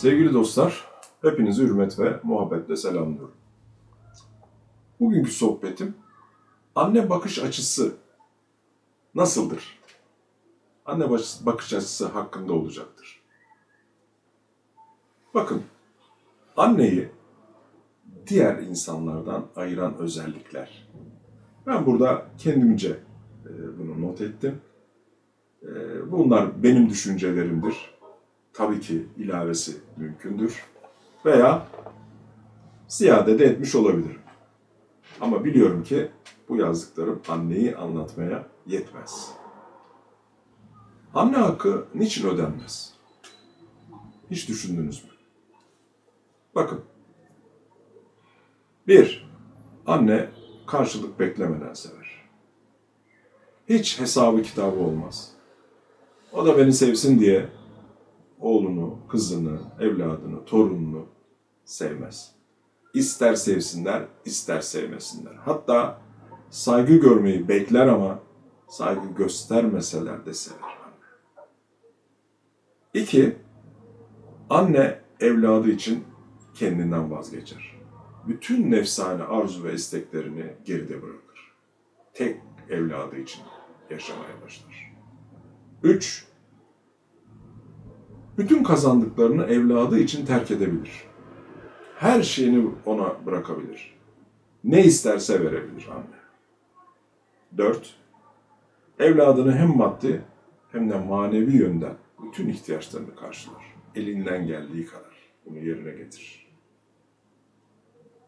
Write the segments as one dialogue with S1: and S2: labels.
S1: Sevgili dostlar, hepinizi hürmet ve muhabbetle selamlıyorum. Bugünkü sohbetim anne bakış açısı nasıldır? Anne bakış açısı hakkında olacaktır. Bakın, anneyi diğer insanlardan ayıran özellikler. Ben burada kendimce e, bunu not ettim. E, Bunlar benim düşüncelerimdir. Tabii ki ilavesi mümkündür. Veya ziyade de etmiş olabilirim. Ama biliyorum ki bu yazdıklarım anneyi anlatmaya yetmez. Anne hakkı niçin ödenmez? Hiç düşündünüz mü? Bakın. Bir, anne karşılık beklemeden sever. Hiç hesabı kitabı olmaz. O da beni sevsin diye oğlunu, kızını, evladını, torununu sevmez. İster sevsinler, ister sevmesinler. Hatta saygı görmeyi bekler ama saygı göstermeseler de sever. İki, anne evladı için kendinden vazgeçer. Bütün nefsane arzu ve isteklerini geride bırakır. Tek evladı için yaşamaya başlar. Üç, bütün kazandıklarını evladı için terk edebilir. Her şeyini ona bırakabilir. Ne isterse verebilir anne. Dört, evladını hem maddi hem de manevi yönden bütün ihtiyaçlarını karşılar. Elinden geldiği kadar bunu yerine getirir.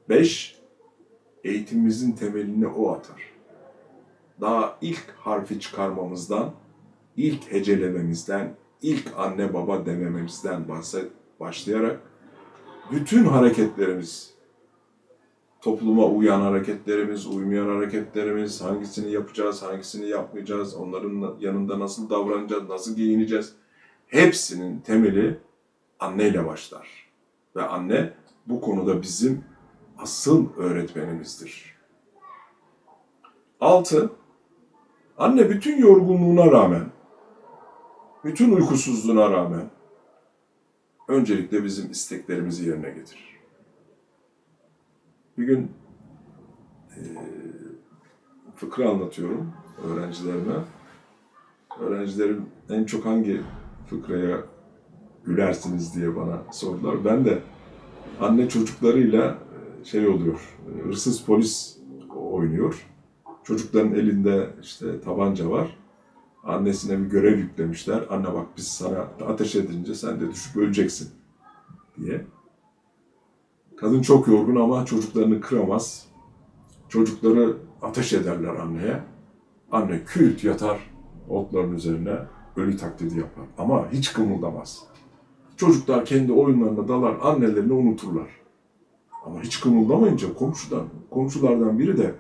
S1: Beş, eğitimimizin temelini o atar. Daha ilk harfi çıkarmamızdan, ilk hecelememizden, ilk anne baba demememizden bahset, başlayarak bütün hareketlerimiz, topluma uyan hareketlerimiz, uymayan hareketlerimiz, hangisini yapacağız, hangisini yapmayacağız, onların yanında nasıl davranacağız, nasıl giyineceğiz, hepsinin temeli anneyle başlar. Ve anne bu konuda bizim asıl öğretmenimizdir. Altı, anne bütün yorgunluğuna rağmen, bütün uykusuzluğuna rağmen öncelikle bizim isteklerimizi yerine getirir. Bir gün eee fıkra anlatıyorum öğrencilerime. Öğrencilerim en çok hangi fıkraya gülersiniz diye bana sordular. Ben de anne çocuklarıyla e, şey oluyor, e, hırsız polis oynuyor. Çocukların elinde işte tabanca var. Annesine bir görev yüklemişler. Anne bak biz sana ateş edince sen de düşüp öleceksin diye. Kadın çok yorgun ama çocuklarını kıramaz. Çocukları ateş ederler anneye. Anne küt yatar otların üzerine ölü taklidi yapar. Ama hiç kımıldamaz. Çocuklar kendi oyunlarına dalar, annelerini unuturlar. Ama hiç kımıldamayınca komşudan, komşulardan biri de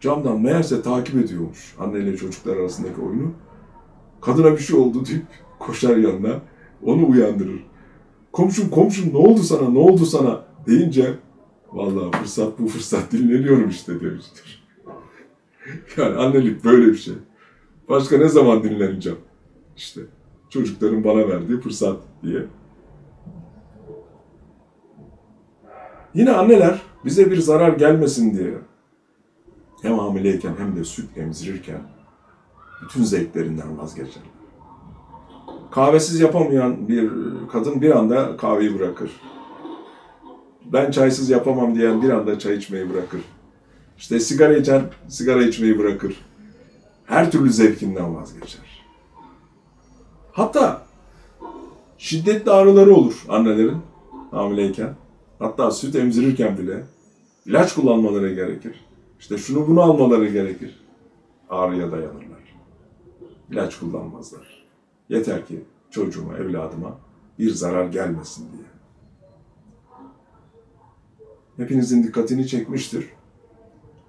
S1: camdan meğerse takip ediyormuş anneyle çocuklar arasındaki oyunu. Kadına bir şey oldu deyip koşar yanına, onu uyandırır. Komşum komşum ne oldu sana, ne oldu sana deyince vallahi fırsat bu fırsat dinleniyorum işte demiştir. yani annelik böyle bir şey. Başka ne zaman dinleneceğim? İşte çocukların bana verdiği fırsat diye. Yine anneler bize bir zarar gelmesin diye hem hamileyken hem de süt emzirirken bütün zevklerinden vazgeçerler. Kahvesiz yapamayan bir kadın bir anda kahveyi bırakır. Ben çaysız yapamam diyen bir anda çay içmeyi bırakır. İşte sigara içen sigara içmeyi bırakır. Her türlü zevkinden vazgeçer. Hatta şiddetli ağrıları olur annelerin hamileyken. Hatta süt emzirirken bile ilaç kullanmaları gerekir. İşte şunu bunu almaları gerekir. Ağrıya dayanırlar. İlaç kullanmazlar. Yeter ki çocuğuma, evladıma bir zarar gelmesin diye. Hepinizin dikkatini çekmiştir.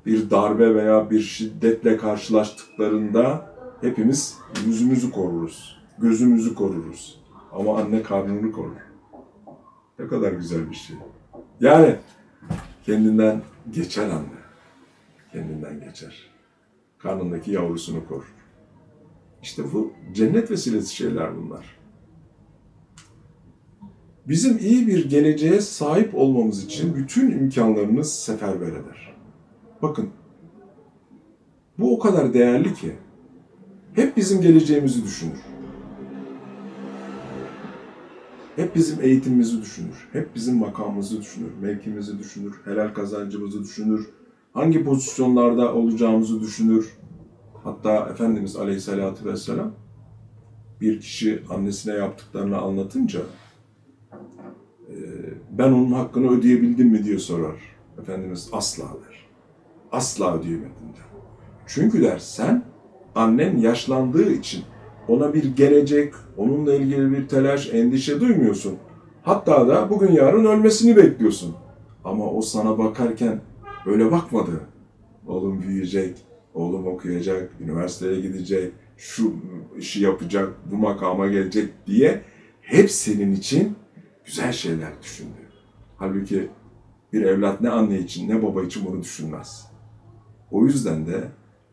S1: Bir darbe veya bir şiddetle karşılaştıklarında hepimiz yüzümüzü koruruz, gözümüzü koruruz. Ama anne karnını korur. Ne kadar güzel bir şey. Yani kendinden geçer anne. Kendinden geçer. Karnındaki yavrusunu korur. İşte bu cennet vesilesi şeyler bunlar. bizim iyi bir geleceğe sahip olmamız için bütün imkanlarınız seferber eder. Bakın, bu o kadar değerli ki hep bizim geleceğimizi düşünür. Hep bizim eğitimimizi düşünür. Hep bizim makamımızı düşünür, mevkimizi düşünür, helal kazancımızı düşünür. Hangi pozisyonlarda olacağımızı düşünür. Hatta Efendimiz Aleyhisselatü Vesselam bir kişi annesine yaptıklarını anlatınca e, ben onun hakkını ödeyebildim mi diye sorar. Efendimiz asla der. Asla ödeyemedim der. Çünkü der sen annen yaşlandığı için ona bir gelecek, onunla ilgili bir telaş, endişe duymuyorsun. Hatta da bugün yarın ölmesini bekliyorsun. Ama o sana bakarken böyle bakmadı. Oğlum büyüyecek, oğlum okuyacak, üniversiteye gidecek, şu işi yapacak, bu makama gelecek diye hep senin için güzel şeyler düşündü. Halbuki bir evlat ne anne için ne baba için bunu düşünmez. O yüzden de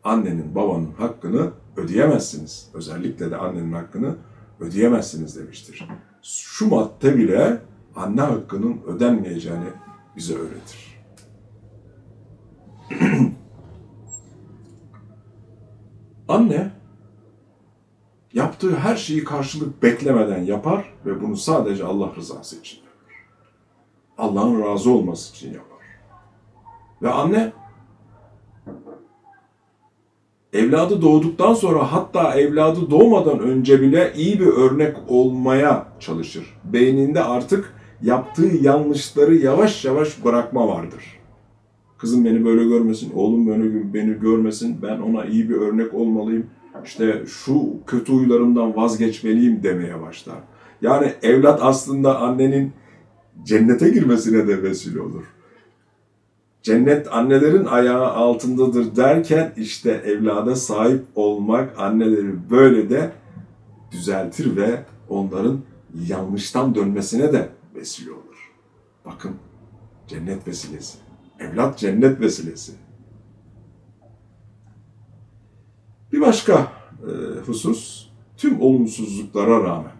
S1: annenin babanın hakkını ödeyemezsiniz. Özellikle de annenin hakkını ödeyemezsiniz demiştir. Şu madde bile anne hakkının ödenmeyeceğini bize öğretir. Anne yaptığı her şeyi karşılık beklemeden yapar ve bunu sadece Allah rızası için yapar. Allah'ın razı olması için yapar. Ve anne evladı doğduktan sonra hatta evladı doğmadan önce bile iyi bir örnek olmaya çalışır. Beyninde artık yaptığı yanlışları yavaş yavaş bırakma vardır. Kızım beni böyle görmesin, oğlum beni, beni görmesin, ben ona iyi bir örnek olmalıyım. İşte şu kötü huylarımdan vazgeçmeliyim demeye başlar. Yani evlat aslında annenin cennete girmesine de vesile olur. Cennet annelerin ayağı altındadır derken işte evlada sahip olmak anneleri böyle de düzeltir ve onların yanlıştan dönmesine de vesile olur. Bakın cennet vesilesi. Evlat cennet vesilesi. Bir başka e, husus tüm olumsuzluklara rağmen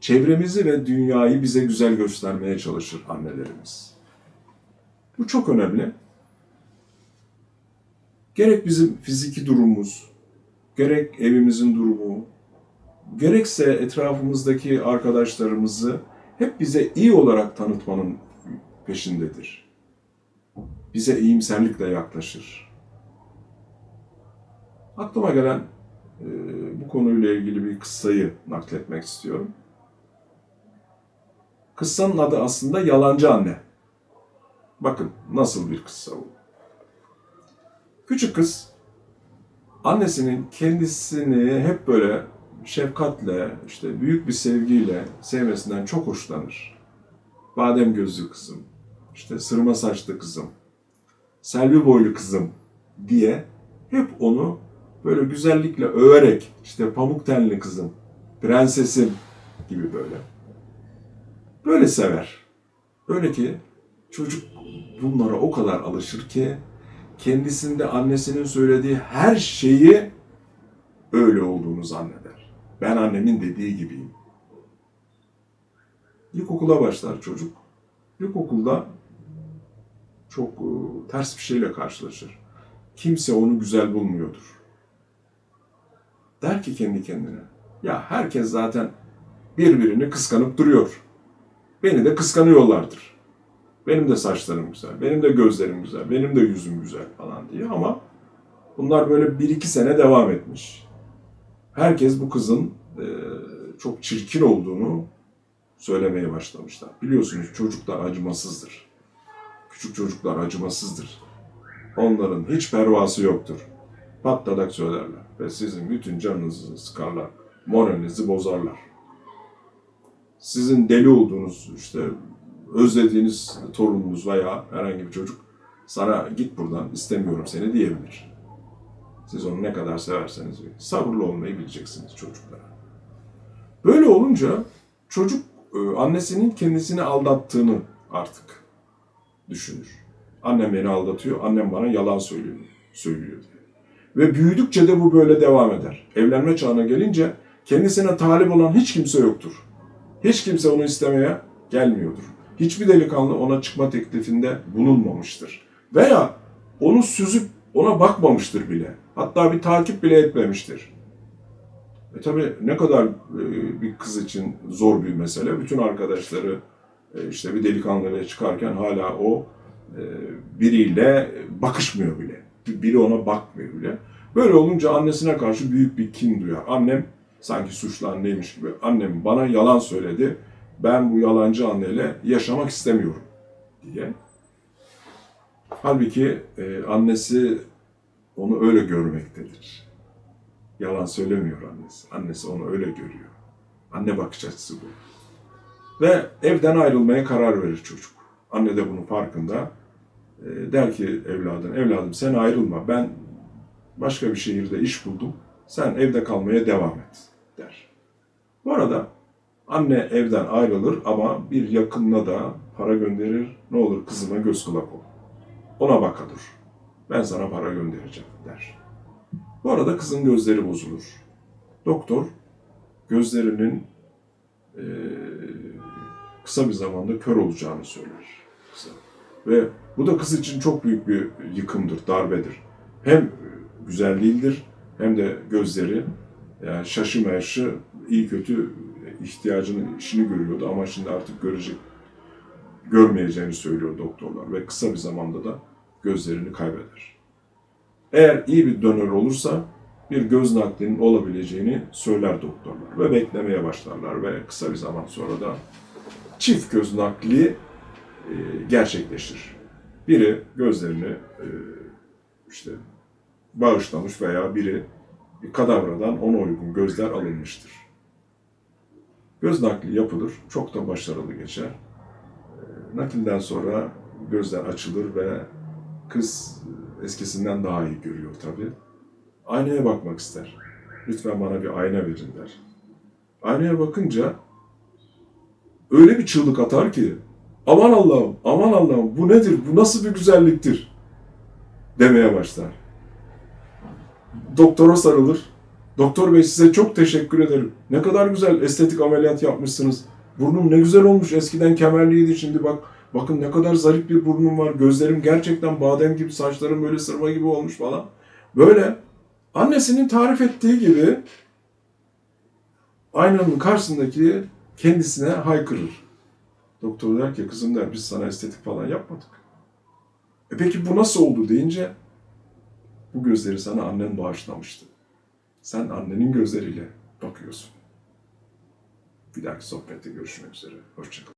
S1: çevremizi ve dünyayı bize güzel göstermeye çalışır annelerimiz. Bu çok önemli. Gerek bizim fiziki durumumuz, gerek evimizin durumu, gerekse etrafımızdaki arkadaşlarımızı hep bize iyi olarak tanıtmanın peşindedir. Bize iyimserlikle yaklaşır. Aklıma gelen e, bu konuyla ilgili bir kıssayı nakletmek istiyorum. Kıssanın adı aslında Yalancı Anne. Bakın nasıl bir kıssa bu. Küçük kız annesinin kendisini hep böyle şefkatle, işte büyük bir sevgiyle sevmesinden çok hoşlanır. Badem gözlü kızım, işte sırma saçlı kızım, selvi boylu kızım diye hep onu böyle güzellikle överek işte pamuk tenli kızım, prensesim gibi böyle. Böyle sever. Öyle ki çocuk bunlara o kadar alışır ki kendisinde annesinin söylediği her şeyi öyle olduğunu zanneder. Ben annemin dediği gibiyim. İlkokula başlar çocuk. İlkokulda çok e, ters bir şeyle karşılaşır. Kimse onu güzel bulmuyordur. Der ki kendi kendine, ya herkes zaten birbirini kıskanıp duruyor. Beni de kıskanıyorlardır. Benim de saçlarım güzel, benim de gözlerim güzel, benim de yüzüm güzel falan diye ama bunlar böyle bir iki sene devam etmiş. Herkes bu kızın e, çok çirkin olduğunu söylemeye başlamışlar. Biliyorsunuz çocuklar acımasızdır. Küçük çocuklar acımasızdır. Onların hiç pervası yoktur. Patladak söylerler ve sizin bütün canınızı sıkarlar, moralinizi bozarlar. Sizin deli olduğunuz işte özlediğiniz torununuz veya herhangi bir çocuk sana git buradan istemiyorum seni diyebilir. Siz onu ne kadar severseniz sabırlı olmayı bileceksiniz çocuklara. Böyle olunca çocuk e, annesinin kendisini aldattığını artık düşünür. Annem beni aldatıyor, annem bana yalan söylüyor, söylüyor diye. Ve büyüdükçe de bu böyle devam eder. Evlenme çağına gelince kendisine talip olan hiç kimse yoktur. Hiç kimse onu istemeye gelmiyordur. Hiçbir delikanlı ona çıkma teklifinde bulunmamıştır. Veya onu süzüp ona bakmamıştır bile. Hatta bir takip bile etmemiştir. E tabi ne kadar e, bir kız için zor bir mesele. Bütün arkadaşları işte bir delikanlıyla çıkarken hala o e, biriyle bakışmıyor bile. Biri ona bakmıyor bile. Böyle olunca annesine karşı büyük bir kin duyar. Annem sanki suçlu anneymiş gibi. Annem bana yalan söyledi. Ben bu yalancı anneyle yaşamak istemiyorum diye. Halbuki e, annesi onu öyle görmektedir. Yalan söylemiyor annesi. Annesi onu öyle görüyor. Anne bakış açısı bu. Ve evden ayrılmaya karar verir çocuk. Anne de bunun farkında. E, der ki evladın, evladım sen ayrılma. Ben başka bir şehirde iş buldum. Sen evde kalmaya devam et der. Bu arada anne evden ayrılır ama bir yakınına da para gönderir. Ne olur kızıma göz kulak ol. Ona baka dur. Ben sana para göndereceğim der. Bu arada kızın gözleri bozulur. Doktor gözlerinin eee, kısa bir zamanda kör olacağını söyler. Kısa. Ve bu da kız için çok büyük bir yıkımdır, darbedir. Hem güzel değildir hem de gözleri yani şaşı iyi kötü ihtiyacını, işini görüyordu ama şimdi artık görecek, görmeyeceğini söylüyor doktorlar ve kısa bir zamanda da gözlerini kaybeder. Eğer iyi bir donör olursa bir göz naklinin olabileceğini söyler doktorlar ve beklemeye başlarlar ve kısa bir zaman sonra da çift göz nakli e, gerçekleşir. Biri gözlerini e, işte bağışlamış veya biri bir kadavradan ona uygun gözler alınmıştır. Göz nakli yapılır, çok da başarılı geçer. E, Nakilden sonra gözler açılır ve kız eskisinden daha iyi görüyor tabii. Aynaya bakmak ister. Lütfen bana bir ayna verin der. Aynaya bakınca öyle bir çığlık atar ki aman Allah'ım, aman Allah'ım bu nedir, bu nasıl bir güzelliktir demeye başlar. Doktora sarılır. Doktor bey size çok teşekkür ederim. Ne kadar güzel estetik ameliyat yapmışsınız. Burnum ne güzel olmuş. Eskiden kemerliydi şimdi bak. Bakın ne kadar zarif bir burnum var. Gözlerim gerçekten badem gibi, saçlarım böyle sırma gibi olmuş falan. Böyle annesinin tarif ettiği gibi aynanın karşısındaki kendisine haykırır. Doktor der ki kızım der biz sana estetik falan yapmadık. E peki bu nasıl oldu deyince bu gözleri sana annen bağışlamıştı. Sen annenin gözleriyle bakıyorsun. Bir dahaki sohbette görüşmek üzere. Hoşçakalın.